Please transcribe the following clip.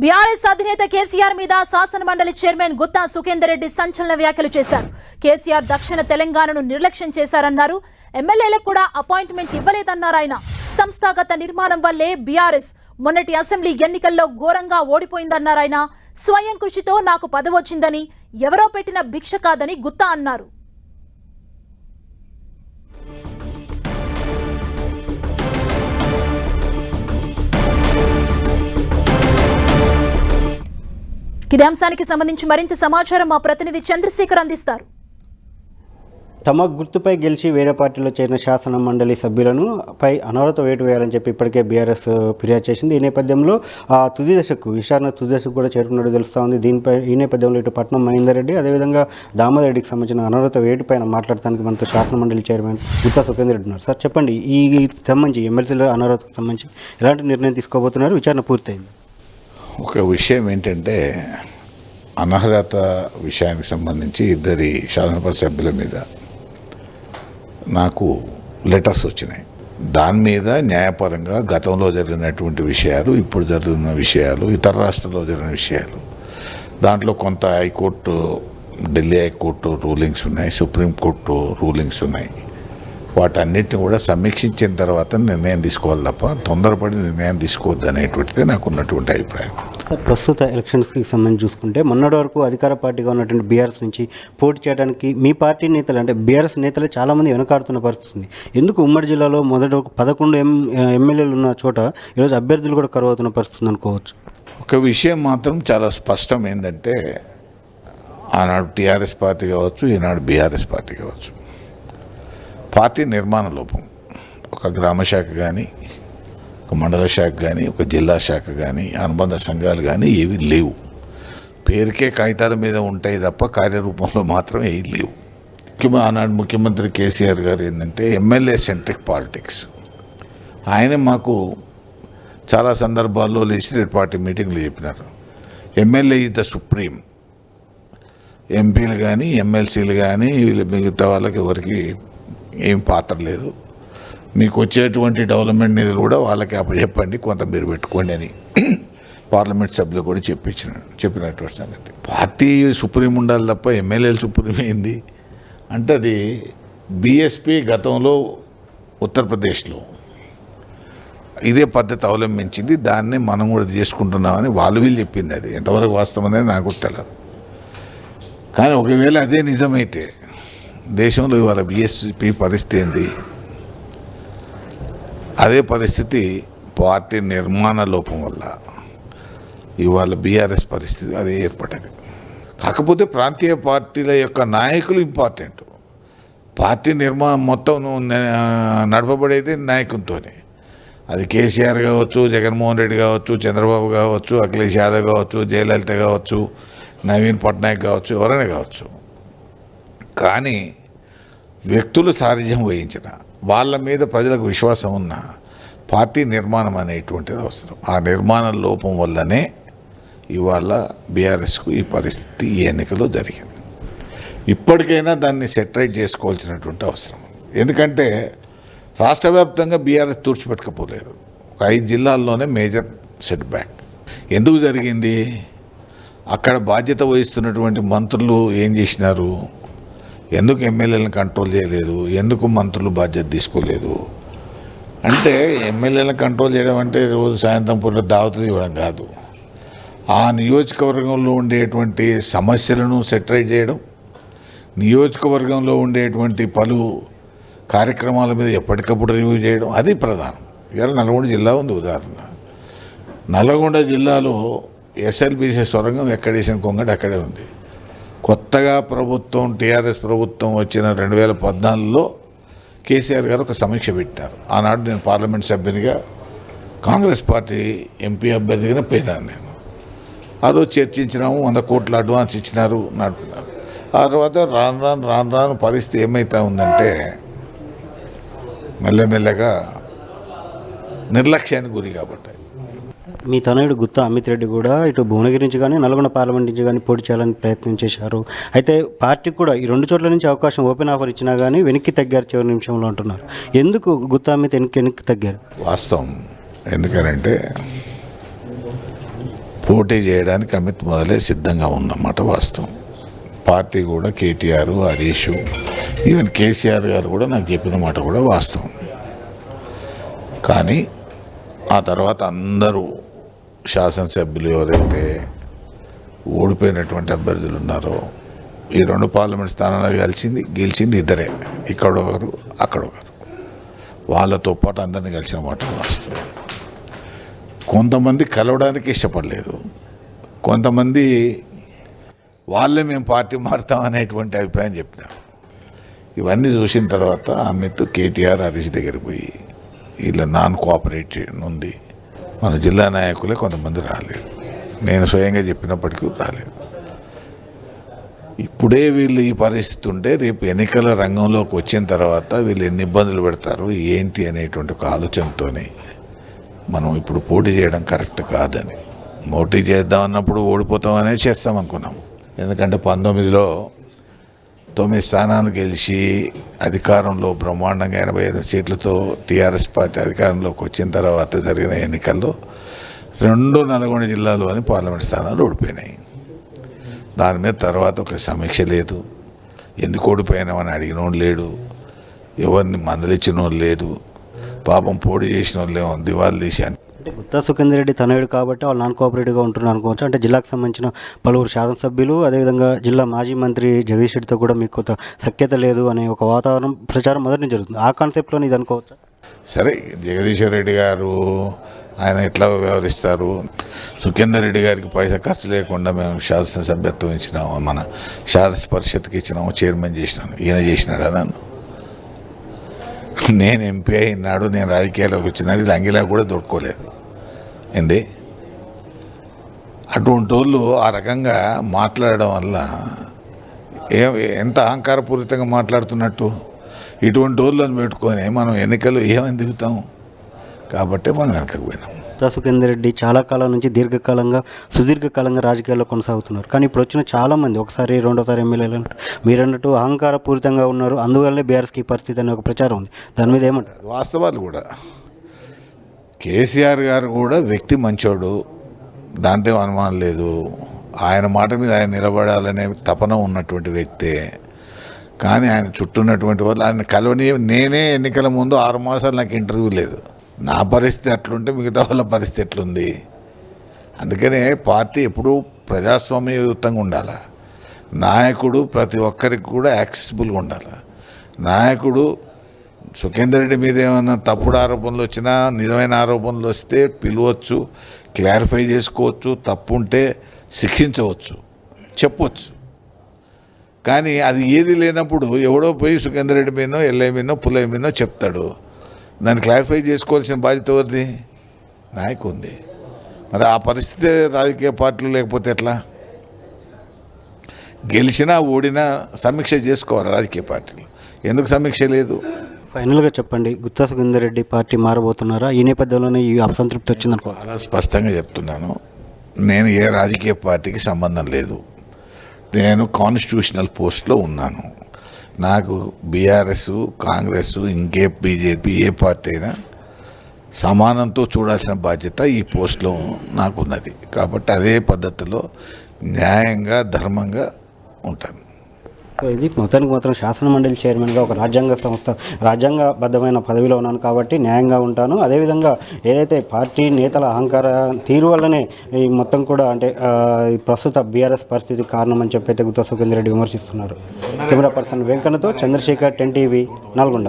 BRS అధినేత కేసీఆర్ మీద శాసన మండలి చైర్మన్ గుత్తా సుఖేందర్ రెడ్డి సంచలన వ్యాఖ్యలు చేశారు. కేసీఆర్ దక్షిణ తెలంగాణను నిర్లక్ష్యం చేశారన్నారు. ఎమ్మెల్యేలకు కూడా అపాయింట్మెంట్ ఇవ్వలేదన్నారు ఆయన. సంస్థాగత నిర్మాణం వల్లే బీఆర్ఎస్ మొన్నటి అసెంబ్లీ ఎన్నికల్లో ఘోరంగా ఓడిపోయిందన్నారు ఆయన. స్వయం కృషితో నాకు పదవొచ్చిందని ఎవరో పెట్టిన భిక్ష కాదని గుత్తా అన్నారు. ఇదే అంశానికి సంబంధించి మరింత సమాచారం మా ప్రతినిధి చంద్రశేఖర్ అందిస్తారు. తమ గుర్తుపై గెలిచి వేరే పార్టీలో చేరిన శాసన మండలి సభ్యులను పై అనర్హత వేటు వేయాలని చెప్పి ఇప్పటికే బీఆర్ఎస్ ఫిర్యాదు చేసింది. ఈ నేపథ్యంలో ఆ తుది దశకు విచారణ తుది దశకు కూడా చేరుకున్నట్టు తెలుస్తూ ఉంది. దీనిపై ఈ నేపథ్యంలో ఇటు పట్నం మహేందర్ రెడ్డి అదేవిధంగా దామరెడ్డికి రెడ్డికి సంబంధించిన అనర్హత వేటు పైన మాట్లాడటానికి మనతో శాసన మండలి చైర్మన్ గుత్తా సుఖేందర్ రెడ్డి ఉన్నారు. సార్ చెప్పండి ఈ సంబంధించి ఎమ్మెల్సీల అనర్హతకు సంబంధించి ఎలాంటి నిర్ణయం తీసుకోబోతున్నారు? విచారణ పూర్తయింది. ఒక విషయం ఏంటంటే అనర్హత విషయానికి సంబంధించి ఇద్దరి శాసనసభ సభ్యుల మీద నాకు లెటర్స్ వచ్చినాయి. దాని మీద న్యాయపరంగా గతంలో జరిగినటువంటి విషయాలు ఇప్పుడు జరుగుతున్న విషయాలు ఇతర రాష్ట్రాల్లో జరిగిన విషయాలు. దాంట్లో కొంత high court Delhi high court rulings ఉన్నాయి సుప్రీంకోర్టు రూలింగ్స్ ఉన్నాయి. వాటన్నిటిని కూడా సమీక్షించిన తర్వాత నిర్ణయం తీసుకోవాలి తప్ప తొందరపడి నిర్ణయం తీసుకోవద్దు అనేటువంటిది నాకు ఉన్నటువంటి అభిప్రాయం ప్రస్తుత ఎలక్షన్స్కి సంబంధించి చూసుకుంటే మొన్నటి వరకు అధికార పార్టీగా ఉన్నటువంటి బీఆర్ఎస్ నుంచి పోటీ చేయడానికి మీ పార్టీ నేతలు అంటే బీఆర్ఎస్ నేతలు చాలామంది వెనకాడుతున్న పరిస్థితి ఎందుకు ఉమ్మడి జిల్లాలో మొదటి వరకు పదకొండు ఎం ఎమ్మెల్యేలు ఉన్న చోట ఈరోజు అభ్యర్థులు కూడా కరువు అవుతున్న పరిస్థితి అనుకోవచ్చు? ఒక విషయం మాత్రం చాలా స్పష్టం ఏంటంటే ఆనాడు టీఆర్ఎస్ పార్టీ కావచ్చు ఈనాడు బీఆర్ఎస్ పార్టీ కావచ్చు. పార్టీ నిర్మాణ లోపం. ఒక గ్రామ శాఖ కానీ ఒక మండల శాఖ కానీ ఒక జిల్లా శాఖ కానీ అనుబంధ సంఘాలు కానీ ఏవి లేవు. పేరుకే కాగితాల మీద ఉంటాయి తప్ప కార్యరూపంలో మాత్రం ఏవి లేవు. ముఖ్యమ ఆనాడు ముఖ్యమంత్రి కేసీఆర్ గారు ఏంటంటే ఎమ్మెల్యే సెంట్రిక్ పాలిటిక్స్. ఆయన మాకు చాలా సందర్భాల్లో లెజిస్లేటివ్ పార్టీ మీటింగ్లు చెప్పినారు. MLA is the supreme. ఎంపీలు కానీ ఎమ్మెల్సీలు కానీ వీళ్ళు మిగతా వాళ్ళకి ఎవరికి ఏం పాత్ర లేదు. మీకు వచ్చేటువంటి డెవలప్మెంట్ నిధులు కూడా వాళ్ళకి చెప్పండి కొంత మీరు పెట్టుకోండి అని పార్లమెంట్ సభ్యులు కూడా చెప్పించిన చెప్పినటువంటి సంగతి. పార్టీ సుప్రీం ఉండాలి తప్ప ఎమ్మెల్యేలు సుప్రీం అయింది అంటే అది బీఎస్పీ గతంలో ఉత్తరప్రదేశ్లో ఇదే పద్ధతి అవలంబించింది. దాన్ని మనం కూడా చేసుకుంటున్నామని వాళ్ళు వీళ్ళు చెప్పింది అది. ఎంతవరకు వాస్తవం అనేది నాకు తెలియదు కానీ ఒకవేళ అదే నిజమైతే దేశంలో ఇవాళ బిఎస్పి పరిస్థితి ఏంది? అదే పరిస్థితి పార్టీ నిర్మాణ లోపం వల్ల. ఇవాళ బీఆర్ఎస్ పరిస్థితి అదే ఏర్పడ్డది. కాకపోతే ప్రాంతీయ పార్టీల యొక్క నాయకులు ఇంపార్టెంట్ పార్టీ నిర్మాణం మొత్తం నడపబడేది నాయకునితోనే. అది కేసీఆర్ కావచ్చు జగన్మోహన్ రెడ్డి కావచ్చు చంద్రబాబు కావచ్చు అఖిలేష్ యాదవ్ కావచ్చు జయలలిత కావచ్చు నవీన్ పట్నాయక్ కావచ్చు ఎవరైనా కావచ్చు. కానీ వ్యక్తులు సారథ్యం వహించిన వాళ్ళ మీద ప్రజలకు విశ్వాసం ఉన్న పార్టీ నిర్మాణం అనేటువంటిది అవసరం. ఆ నిర్మాణ లోపం వల్లనే ఇవాళ బీఆర్ఎస్కు ఈ పరిస్థితి ఈ ఎన్నికలో జరిగింది. ఇప్పటికైనా దాన్ని సెటరేట్ చేసుకోవాల్సినటువంటి అవసరం ఎందుకంటే రాష్ట్ర వ్యాప్తంగా బీఆర్ఎస్ తుడిచిపెట్టకపోలేదు. ఒక ఐదు జిల్లాల్లోనే మేజర్ సెట్ బ్యాక్ ఎందుకు జరిగింది? అక్కడ బాధ్యత వహిస్తున్నటువంటి మంత్రులు ఏం చేసినారు? ఎందుకు ఎమ్మెల్యేలను కంట్రోల్ చేయలేదు? ఎందుకు మంత్రులు బాధ్యత తీసుకోలేదు? అంటే ఎమ్మెల్యేలను కంట్రోల్ చేయడం అంటే రోజు సాయంత్రం పూట దావతలు ఇవ్వడం కాదు. ఆ నియోజకవర్గంలో ఉండేటువంటి సమస్యలను సెటరైట్ చేయడం నియోజకవర్గంలో ఉండేటువంటి పలు కార్యక్రమాల మీద ఎప్పటికప్పుడు రివ్యూ చేయడం అది ప్రధానం. ఇవాళ నల్గొండ జిల్లా ఉంది ఉదాహరణ. నల్గొండ జిల్లాలో ఎస్ఎల్బిసి సొరంగం ఎక్కడేసిన కొంగడు అక్కడే ఉంది. కొత్తగా ప్రభుత్వం టీఆర్ఎస్ ప్రభుత్వం వచ్చిన రెండు వేల పద్నాలుగులో కేసీఆర్ గారు ఒక సమీక్ష పెట్టారు. ఆనాడు నేను పార్లమెంట్ సభ్యునిగా కాంగ్రెస్ పార్టీ ఎంపీ అభ్యర్థిగా పోయినాను నేను. ఆ రోజు చర్చించినాము వంద కోట్ల అడ్వాన్స్ ఇచ్చినారు నడుపుతున్నారు. ఆ తర్వాత రాను రాను రాను రాను పరిస్థితి ఏమైతా ఉందంటే మెల్లమెల్లగా నిర్లక్ష్యానికి గురి కాబట్టి. మీ తనయుడు గుత్తా అమిత్ రెడ్డి కూడా ఇటు భువనగిరి నుంచి కానీ నల్గొండ పార్లమెంట్ నుంచి కానీ పోటీ చేయాలని ప్రయత్నం చేశారు. అయితే పార్టీకి కూడా ఈ రెండు చోట్ల నుంచి అవకాశం ఓపెన్ ఆఫర్ ఇచ్చినా కానీ వెనక్కి తగ్గారు చివరి నిమిషంలో అంటున్నారు. ఎందుకు గుత్తా అమిత్ వెనక్కి వెనక్కి తగ్గారు? వాస్తవం. ఎందుకనంటే పోటీ చేయడానికి అమిత్ మొదలే సిద్ధంగా ఉందన్నమాట వాస్తవం. పార్టీ కూడా కేటీఆర్ హరీష్ ఈవెన్ కేసీఆర్ గారు కూడా నాకు చెప్పిన మాట కూడా వాస్తవం. కానీ ఆ తర్వాత అందరూ శాసనసభ్యులు ఎవరైతే ఓడిపోయినటువంటి అభ్యర్థులు ఉన్నారో ఈ రెండు పార్లమెంట్ స్థానాలు కలిసింది గెలిచింది ఇద్దరే. ఇక్కడ ఒకరు అక్కడ ఒకరు వాళ్ళతో పాటు అందరిని కలిసిన మాట వాస్తవం. కొంతమంది కలవడానికి ఇష్టపడలేదు. కొంతమంది వాళ్ళే మేము పార్టీ మారుతాం అనేటువంటి అభిప్రాయం చెప్పినారు. ఇవన్నీ చూసిన తర్వాత అమిత్ కేటీఆర్ హరీష్ దగ్గరికి పోయి వీళ్ళ నాన్ కోఆపరేటివ్ ఉంది. మన జిల్లా నాయకులే కొంతమంది రాలేదు. నేను స్వయంగా చెప్పినప్పటికీ రాలేదు. ఇప్పుడే వీళ్ళు ఈ పరిస్థితి ఉంటే రేపు ఎన్నికల రంగంలోకి వచ్చిన తర్వాత వీళ్ళు ఎన్ని ఇబ్బందులు పెడతారు ఏంటి అనేటువంటి ఒక ఆలోచనతోనే మనం ఇప్పుడు పోటీ చేయడం కరెక్ట్ కాదని. పోటీ చేద్దాం అన్నప్పుడు ఓడిపోతామనే చేస్తాం అనుకున్నాం. ఎందుకంటే పంతొమ్మిదిలో తొమ్మిది స్థానాలు గెలిచి అధికారంలో బ్రహ్మాండంగా ఎనభై ఐదు సీట్లతో టీఆర్ఎస్ పార్టీ అధికారంలోకి వచ్చిన తర్వాత జరిగిన ఎన్నికల్లో రెండు నల్గొండ జిల్లాలోని పార్లమెంట్ స్థానాలు ఓడిపోయినాయి. దాని మీద తర్వాత ఒక సమీక్ష లేదు. ఎందుకు ఓడిపోయినామని అడిగినోడు లేడు. ఎవరిని మందలిచ్చినోడు లేడు. పాపం పోటీ చేసిన వాళ్ళేమో దివాళి తీసి అని అంటే గుత్తా సుఖేందర్ రెడ్డి తనయుడు కాబట్టి వాళ్ళు నాన్ కోఆపరేటివ్గా ఉంటున్నారు అనుకోవచ్చు. అంటే జిల్లాకు సంబంధించిన పలువురు శాసనసభ్యులు అదేవిధంగా జిల్లా మాజీ మంత్రి జగదీష్ రెడ్డితో కూడా మీకు కొంత సఖ్యత లేదు అనే ఒక వాతావరణం ప్రచారం మొదటి నుంచి జరుగుతుంది. ఆ కాన్సెప్ట్లోనే ఇది అనుకోవచ్చు? సరే జగదీశ్వర్ రెడ్డి గారు ఆయన ఎట్లా వ్యవహరిస్తారు? సుఖేందర్ రెడ్డి గారికి పైసా ఖర్చు లేకుండా మేము శాసనసభ్యత్వం ఇచ్చినాము మన శాసన పరిషత్కి ఇచ్చినాము చైర్మన్ చేసినాను ఈయన చేసినాడా నన్ను. నేను ఎంపీ అయినాడు నేను రాజకీయాల్లోకి వచ్చినాడు ఇది అంగిలా కూడా దొరుకోలేదు ఏంది? అటువంటి వాళ్ళు ఆ రకంగా మాట్లాడడం వల్ల ఏ ఎంత అహంకారపూరితంగా మాట్లాడుతున్నట్టు? ఇటువంటి వాళ్ళని పెట్టుకొని మనం ఎన్నికలు ఏమని దిగుతాం కాబట్టే మనం వెనకకు పోయినాం. సుఖేందర్ రెడ్డి చాలా కాలం నుంచి దీర్ఘకాలంగా సుదీర్ఘకాలంగా రాజకీయాల్లో కొనసాగుతున్నారు. కానీ ఇప్పుడు వచ్చిన చాలా మంది ఒకసారి రెండోసారి ఎమ్మెల్యేలు మీరు అన్నట్టు అహంకారపూరితంగా ఉన్నారు. అందువల్లే బీఆర్ఎస్కి పరిస్థితి అనే ఒక ప్రచారం ఉంది. దాని మీద ఏమంటారు? వాస్తవాలు కూడా. కేసీఆర్ గారు కూడా వ్యక్తి మంచోడు. దాంతో అనుమానం లేదు. ఆయన మాట మీద ఆయన నిలబడాలనే తపన ఉన్నటువంటి వ్యక్తే. కానీ ఆయన చుట్టూ ఉన్నటువంటి వాళ్ళు ఆయన కలవని నేనే ఎన్నికల ముందు ఆరు మాసాలు నాకు ఇంటర్వ్యూ లేదు. నా పరిస్థితి అట్లుంటే మిగతా వాళ్ళ పరిస్థితి ఎట్లుంది? అందుకనే పార్టీ ఎప్పుడూ ప్రజాస్వామ్యయుతంగా ఉండాలి. నాయకుడు ప్రతి ఒక్కరికి కూడా యాక్సెసిబుల్గా ఉండాలి. నాయకుడు సుఖేందర్ రెడ్డి మీద ఏమైనా తప్పుడు ఆరోపణలు వచ్చినా నిజమైన ఆరోపణలు వస్తే పిలవచ్చు క్లారిఫై చేసుకోవచ్చు తప్పు ఉంటే శిక్షించవచ్చు చెప్పవచ్చు కానీ అది ఏది లేనప్పుడు ఎవడో పోయి సుఖేందర్ రెడ్డి మీదో ఎల్ఐ మీదనో పుల్లయ్య మీదనో చెప్తాడు. దాన్ని క్లారిఫై చేసుకోవాల్సిన బాధ్యత ఎవరిది? నాయకుంది మరి ఆ పరిస్థితి రాజకీయ పార్టీలు లేకపోతే ఎట్లా? గెలిచినా ఓడినా సమీక్ష చేసుకోవాలి రాజకీయ పార్టీలు. ఎందుకు సమీక్ష లేదు? ఫైనల్గా చెప్పండి గుత్తా సుఖేందర్ రెడ్డి పార్టీ మారబోతున్నారా? ఈ నేపథ్యంలోనే ఈ అసంతృప్తి వచ్చిందనుకో. చాలా స్పష్టంగా చెప్తున్నాను. నేను ఏ రాజకీయ పార్టీకి సంబంధం లేదు. నేను కాన్స్టిట్యూషనల్ పోస్ట్లో ఉన్నాను. నాకు బీఆర్ఎస్ కాంగ్రెస్ ఇంకే బీజేపీ ఏ పార్టీ అయినా సమానంతో చూడాల్సిన బాధ్యత ఈ పోస్ట్లో నాకున్నది. కాబట్టి అదే పద్ధతిలో న్యాయంగా ధర్మంగా ఉంటాను. సో ఇది మొత్తానికి మాత్రం శాసనమండలి చైర్మన్గా ఒక రాజ్యాంగ సంస్థ రాజ్యాంగబద్ధమైన పదవిలో ఉన్నాను కాబట్టి న్యాయంగా ఉంటాను. అదేవిధంగా ఏదైతే పార్టీ నేతల అహంకార తీరు వల్లనే ఈ మొత్తం కూడా అంటే ప్రస్తుత బీఆర్ఎస్ పరిస్థితి కారణం అని చెప్పి అయితే గుత్తా సుఖేందర్ రెడ్డి విమర్శిస్తున్నారు. కెమెరా పర్సన్ వెంకన్నతో చంద్రశేఖర్ టెన్ టీవీ నల్గొండ.